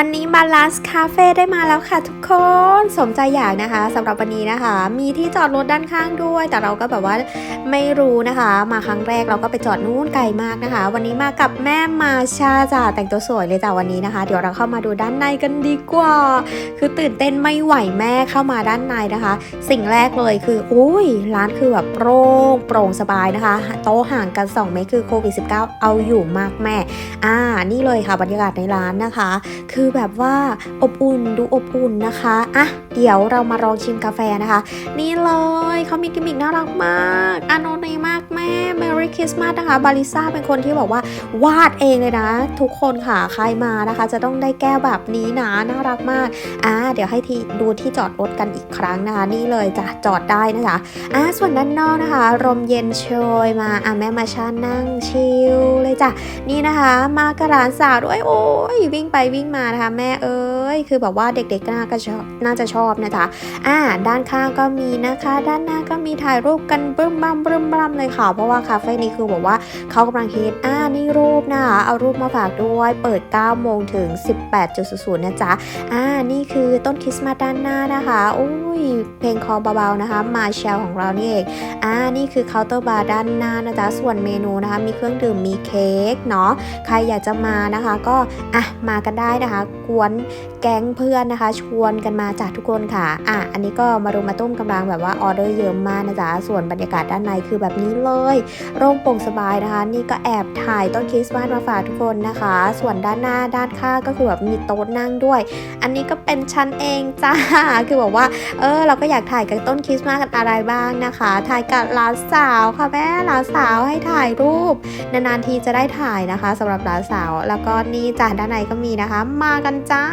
วันนี้บาลานซ์คาเฟ่ได้มาแล้วค่ะทุกคน สมใจอยากนะคะสำหรับวันนี้นะคะ มีที่จอดรถด้านข้างด้วย แต่เราก็แบบว่าไม่รู้นะคะ มาครั้งแรกเราก็ไปจอดนู่นไกลมากนะคะ วันนี้มากับแม่มาชาจ้ะแต่งตัวสวยเลยจ้ะวันนี้นะคะ เดี๋ยวเราเข้ามาดูด้านในกันดีกว่า คือตื่นเต้นไม่ไหวแม่เข้ามาด้านในนะคะ สิ่งแรกเลยคืออุ้ยร้านคือแบบโปร่งโปร่งสบายนะคะ โต๊ะห่างกัน 2 เมตรคือโควิด -19 เอาอยู่มากแม่ อ่า นี่เลยค่ะบรรยากาศในร้านนะคะ คือแบบว่าอบอุ่นดูอบอุ่นนะคะอะเดี๋ยวเรามาลองชิมกาแฟนะคะ นี่เลยเขามีกิมมิกน่ารักมากอโน Merry Christmas นะคะบาริซ่าเป็นคนที่บอกว่าวาดเองเลยนะ ทุกคนค่ะใครมานะคะ จะต้องได้แก้วแบบนี้นะน่ารักมากอ่าเดี๋ยวให้ที่ดูที่จอดรถกันอีกครั้งนะคะ นี่เลยจ้ะจอดได้นะคะอ่าส่วนด้านนอกนะคะลมเย็นโชยมาอะแม่มาชานั่งชิลเลยจ้ะนี่นะคะ มากระหลานสาวด้วยโอ้ยวิ่งไปวิ่งมานะคะ แม่เอ้ยคือแบบว่าเด็กๆน่าก็ชอบน่าจะชอบนะจ๊ะอ่าด้านข้างก็มีนะคะ ด้านหน้าก็มีถ่ายรูปกันบึ้มบั้มบึ้มบั้มเลยค่ะ เพราะว่าคาเฟ่นี้คือบอกว่าเขากำลังเฮิตอ่านี่รูปนะคะเอารูปมาฝากด้วย เปิด 9 โมงถึง 18.00 นะจ๊ะ อ่า นี่คือต้นคริสต์มาสด้านหน้านะคะอุ้ย เพลงคอเบาๆนะคะ มาเชลของเรานี่เอง อ่า นี่คือเคาน์เตอร์บาร์ด้านหน้านะจ๊ะ ส่วนเมนูนะคะ มีเครื่องดื่ม มีเค้กเนาะ ใครอยากจะมานะคะ ก็ อะ มากันได้นะคะ กวนแก๊งเพื่อนนะคะ ชวนกันมาจากทุกคนค่ะ อะ อันนี้ก็มารุมมาตุ้มกำลังแบบว่าออเดอร์เยอะมากนะจ๊ะ ส่วนบรรยากาศด้านในคือแบบนี้เลย โรงโปร่งสบายนะคะ นี่ก็แอบถ่ายต้นคริสต์มาสมาฝากทุกคนนะคะ ส่วนด้านหน้าด้านข้างก็คือแบบมีโต๊ะนั่งด้วย อันนี้ก็เป็นชั้นเองจ้าคือบอกว่า เออ เราก็อยากถ่ายกับต้นคริสต์มาสกันอะไรบ้างนะคะ ถ่ายกับหลานสาวค่ะแม่หลานสาวให้ถ่ายรูป นานๆทีจะได้ถ่ายนะคะสำหรับหลานสาว แล้วก็นี่จ้าด้านในก็มีนะคะ มากันจ้า